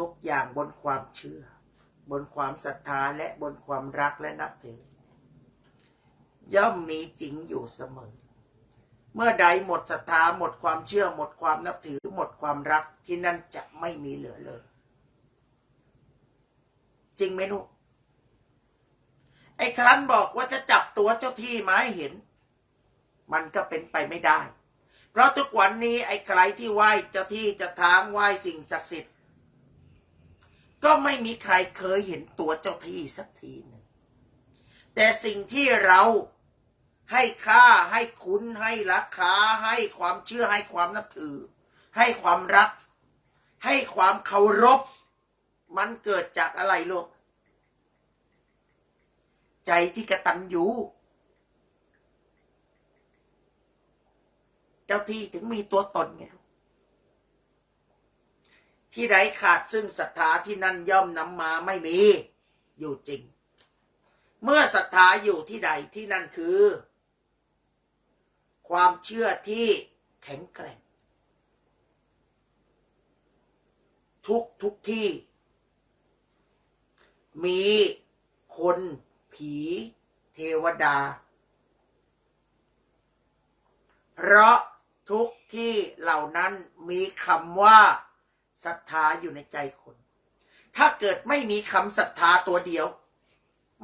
ทุกอย่างบนความเชื่อ บนความศรัทธาและบนความรักและนับถือ ย่อมมีจริงอยู่เสมอ เมื่อใดหมดศรัทธาหมดความเชื่อ หมดความนับถือ หมดความรักที่นั่นจะไม่มีเหลือเลย จริงไหมลูกไอ้ครั้นบอกว่าจะจับตัวเจ้าที่มาให้เห็น มันก็เป็นไปไม่ได้ เพราะทุกวันนี้ไอ้ใครที่ไหว้เจ้าที่จะทางไหว้สิ่งศักดิ์สิทธิ์ ก็ไม่มีใครเคยเห็นตัวเจ้าที่สักทีหนึ่งแต่สิ่งที่เราให้ค่าให้คุณให้ราคาให้ความเชื่อให้ความนับถือ ให้ความรัก ให้ความเคารพ มันเกิดจากอะไรลูกใจที่กระตันอยู่เจ้าที่ถึงมีตัวตนไงลูก ที่ใดขาดซึ่งศรัทธาที่นั่นย่อมนำมาไม่มี อยู่จริง เมื่อศรัทธาอยู่ที่ใดที่นั่นคือ ความเชื่อที่แข็งแกร่ง ทุกทุกที่ มีคนผี เทวดา เพราะทุกที่เหล่านั้นมีคำว่า ศรัทธาอยู่ในใจคน ถ้าเกิดไม่มีคำศรัทธาตัวเดียว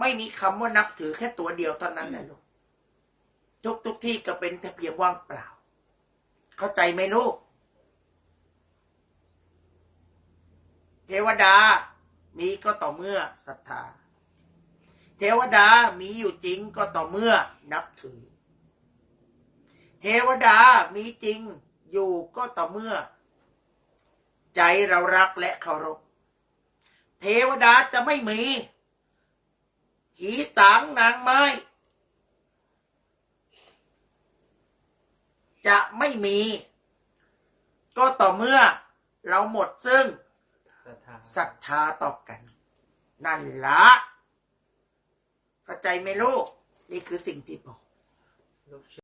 ไม่มีคำว่านับถือแค่ตัวเดียวเท่านั้นแหละลูกทุกทุกที่ก็เป็นแต่เพียงว่างเปล่า เข้าใจไหมลูก เทวดา มีก็ต่อเมื่อศรัทธา เทวดามีอยู่จริงก็ต่อเมื่อนับถือ เทวดามีจริงอยู่ก็ต่อเมื่อ ใจเรารักและเคารพ เทวดาจะไม่มี หีตางนางไม้ จะไม่มี ก็ต่อเมื่อเราหมดซึ่งศรัทธาต่อกัน นั่นละเข้าใจไหมลูก นี่คือสิ่งที่บอก